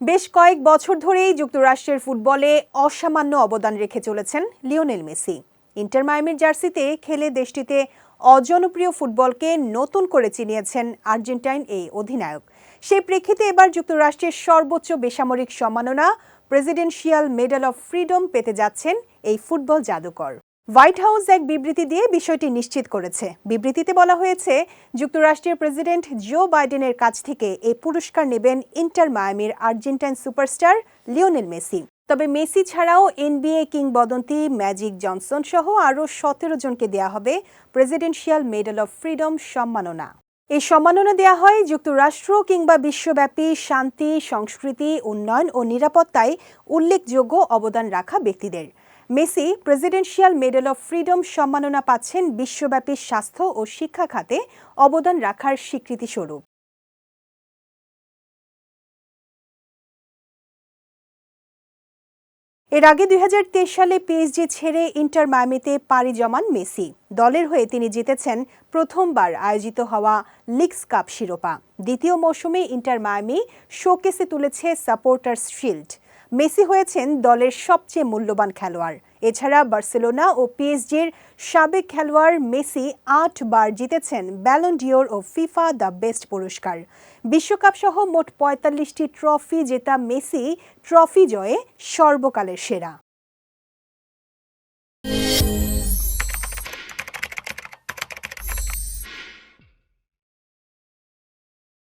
বেশ কয়েক বছর ধরেই যুক্তরাষ্ট্রের ফুটবলে অসামান্য অবদান রেখে চলেছেন লিওনেল মেসি। ইন্টার মায়ামির জার্সিতে খেলে দেশটিতে অজনপ্রিয় ফুটবলকে নতুন করে চিনিয়েছেন আর্জেন্টাইন এই অধিনায়ক। সেই প্রেক্ষিতে এবার যুক্তরাষ্ট্রের সর্বোচ্চ বেসামরিক সম্মাননা প্রেসিডেন্সিয়াল মেডেল অফ ফ্রিডম পেতে যাচ্ছেন এই ফুটবল জাদুকর। হোয়াইট হাউস এক বিবৃতি দিয়ে বিষয়টি নিশ্চিত করেছে। বিবৃতিতে বলা হয়েছে, যুক্তরাষ্ট্রের প্রেসিডেন্ট জো বাইডেনের কাছ থেকে এই পুরস্কার নেবেন ইন্টার মায়ামির আর্জেন্টাইন সুপারস্টার লিওনেল মেসি। তবে মেসি ছাড়াও এনবিএ কিংবদন্তি ম্যাজিক জনসন সহ আরও সতেরো জনকে দেয়া হবে প্রেসিডেন্সিয়াল মেডেল অফ ফ্রিডম সম্মাননা। এই সম্মাননা দেয়া হয় যুক্তরাষ্ট্র কিংবা বিশ্বব্যাপী শান্তি, সংস্কৃতি, উন্নয়ন ও নিরাপত্তায় উল্লেখযোগ্য অবদান রাখা ব্যক্তিদের। Messi presidential medal of freedom সম্মাননা পাচ্ছেন বিশ্বব্যাপী স্বাস্থ্য ও শিক্ষা খাতে অবদান রাখার স্বীকৃতিস্বরূপ এর আগে দুই হাজার তেইশ সালে পিএসজি ছেড়ে ইন্টার মায়ামিতে পাড়ি জমান মেসি। দলের হয়ে তিনি জিতেছেন প্রথমবার আয়োজিত হওয়া লিগস কাপ শিরোপা। দ্বিতীয় মৌসুমে ইন্টার মায়ামি শোকেসে তুলেছে সাপোর্টার্স শিল্ড মেসি হয়েছেন দলের সবচেয়ে মূল্যবান খেলোয়াড়। এছাড়া বার্সেলোনা ও পিএসজির সাবেক খেলোয়াড় মেসি আটবার জিতেছেন ব্যালন ডিওর ও ফিফা দ্য বেস্ট পুরস্কার। বিশ্বকাপ সহ মোট পঁয়তাল্লিশটি ট্রফি জেতা মেসি, ট্রফি জয়ে সর্বকালের সেরা।